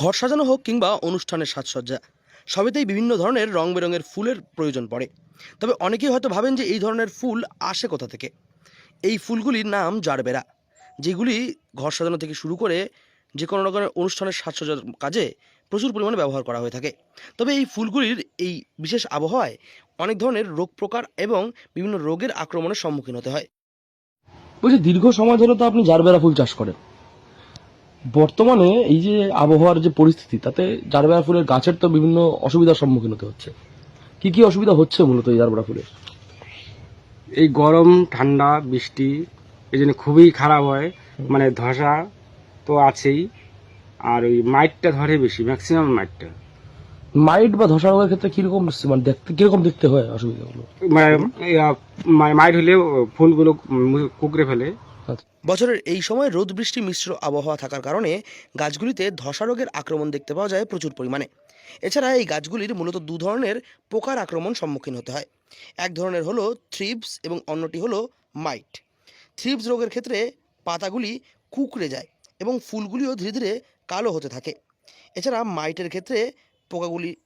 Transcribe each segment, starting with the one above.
ঘর সাজানো হোক কিংবা অনুষ্ঠানের সাজসজ্জা, সবেতেই বিভিন্ন ধরনের রং বেরঙের ফুলের প্রয়োজন পড়ে। তবে অনেকেই হয়তো ভাবেন যে এই ধরনের ফুল আসে কোথা থেকে? এই ফুলগুলির নাম জারবেরা, যেগুলি ঘর সাজানো থেকে শুরু করে যে কোনো রকমের অনুষ্ঠানের সাজসজ্জার কাজে প্রচুর পরিমাণে ব্যবহার করা হয়ে থাকে। তবে এই ফুলগুলির এই বিশেষ আবহাওয়ায় অনেক ধরনের রোগ প্রকার এবং বিভিন্ন রোগের আক্রমণের সম্মুখীন হতে হয়। বলছি, দীর্ঘ সময় ধরে তো আপনি জারবেরা ফুল চাষ করেন। বর্তমানে এই যে আবহাওয়ার যে পরিস্থিতি তাতে জারবেরা ফুলের গাছের তো বিভিন্ন অসুবিধার সম্মুখীন হতে হচ্ছে। কি কি অসুবিধা হচ্ছে মূলত এই জারবেরা ফুলের? এই গরম ঠান্ডা বৃষ্টি এই জন্য খুবই খারাপ হয়। মানে ধসা তো আছেই। আর ওই মাইটটা ধরে বেশি ম্যাক্সিমাম মাইটটা। মাইট বা ধসা রোগের ক্ষেত্রে কীরকম মানে দেখতে কীরকম দেখতে হয় অসুবিধাগুলো? মানে মাইট হলে ফুলগুলো কুকড়ে ফেলে। বছরের এই সময় রোদ বৃষ্টি মিশ্র আবহাওয়া থাকার কারণে গাছগুলিতে ধসা রোগের আক্রমণ দেখতে পাওয়া যায় প্রচুর পরিমাণে। এছাড়া এই গাছগুলির মূলত দু ধরনের পোকার আক্রমণ সম্মুখীন হতে হয়। এক ধরনের হলো থ্রিপস এবং অন্যটি হলো মাইট। থ্রিপস রোগের ক্ষেত্রে পাতাগুলি কুকড়ে যায় এবং ফুলগুলিও ধীরে ধীরে কালো হতে থাকে। এছাড়া মাইটের ক্ষেত্রে পোকাগুলি,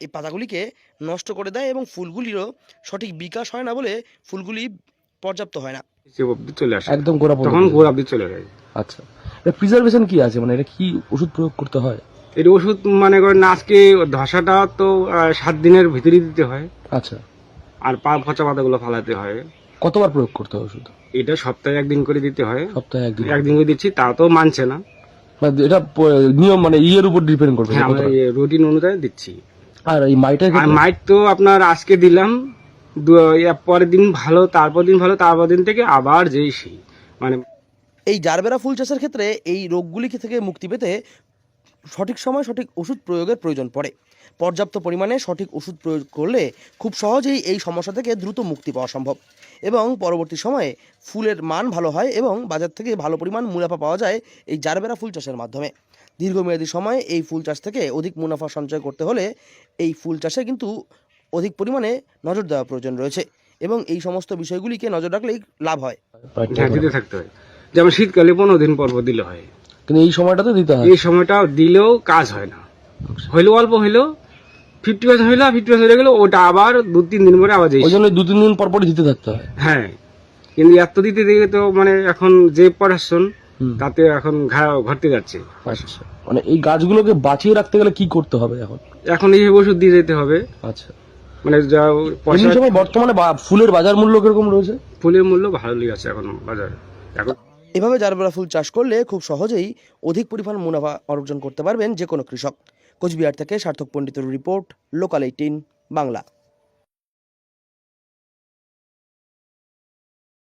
এই পাতাগুলিকে নষ্ট করে দেয় এবং ফুলগুলিরও সঠিক বিকাশ হয় না বলে ফুলগুলি পর্যাপ্ত হয় না। সে অব্দি চলে আসে। একদম গোড়া তখন গোড়া অব্দি চলে যায়। আচ্ছা। এটা প্রিজার্ভেশন কি আছে? মানে এটা কি ওষুধ প্রয়োগ করতে হয়? এর ওষুধ মানে করেন আজকে ধসাটা তো আহ, সাত দিনের ভিতরে দিতে হয়। আচ্ছা। আর পা পচা পাতাগুলো ফালাতে হয়। কতবার প্রয়োগ করতে হয় ওষুধ? এটা সপ্তাহে একদিন করে দিতে হয়। সপ্তাহে একদিন। একদিন করে দিচ্ছি তা তো মানছে না। মানে এটা প- নিয়ম মানে ইয়ের উপর ডিপেন্ড করবে হ্যাঁ আমরা কতটা। রুটিন অনুযায়ী দিচ্ছি। আর এই মাইটের আর ক্ষেত্রে? মাইট তো আপনার আজকে দিলাম পরের দিন ভালো, তারপর দিন ভালো, তারপর দিন থেকে আবার যেই সেই। মানে এই জারবেরা ফুল চাষের ক্ষেত্রে এই রোগগুলি থেকে মুক্তি পেতে সঠিক সময় সঠিক ওষুধ প্রয়োগের প্রয়োজন পড়ে। পর্যাপ্ত পরিমাণে সঠিক ওষুধ প্রয়োগ করলে খুব সহজেই এই সমস্যা থেকে দ্রুত মুক্তি পাওয়া সম্ভব। এবং পরবর্তী সময়ে ফুলের মান ভালো হয় এবং বাজার থেকে ভালো পরিমাণ মুনাফা পাওয়া যায় এই জারবেরা ফুল চাষের মাধ্যমে। দীর্ঘমেয়াদী সময়ে এই ফুল চাষ থেকে অধিক মুনাফা সঞ্চয় করতে হলে এই ফুল চাষে কিন্তু অধিক পরিমাণে নজর দেওয়া প্রয়োজন রয়েছে এবং এই সমস্ত বিষয়গুলিকে নজর রাখলেই লাভ হয়। হ্যাঁ, থাকতে হয়। যেমন শীতকালে পনেরো দিন পর পর দিলে হয়। কিন্তু এই সময়টাতে দিতে হয়। এই সময়টা দিলেও কাজ হয় না। হইলেও অল্প হইলেও ফিফটি পার্সেন্ট হইল ফিফটি পার্সেন্ট হয়ে গেলো ওটা আবার দু তিন দিন পরে আবার যেই ওই জন্য দু তিন দিন পর পরই দিতে থাকতে হয়। হ্যাঁ কিন্তু এত দিতে দিতে তো মানে এখন যে পড়াশোন তাতে এখন ঘা- ঘটতে যাচ্ছে। আচ্ছা। মানে এই গাছগুলোকে বাঁচিয়ে রাখতে গেলে কি করতে হবে এখন? এখন এই ওষুধ দিয়ে যেতে হবে। আচ্ছা। মানে যা পয়সা এমনি সময় বর্তমানে বা- ফুলের বাজার মূল্য কীরকম রয়েছে? ফুলের মূল্য ভালোই আছে এখন বাজারে। এখন এভাবে জারবেরা ফুল চাষ করলে খুব সহজেই অধিক পরিমাণ মুনাফা অর্জন করতে পারবেন যে কোনো কৃষক। কোচবিহার থেকে সার্থক পণ্ডিতের রিপোর্ট লোকাল এইটিন বাংলা।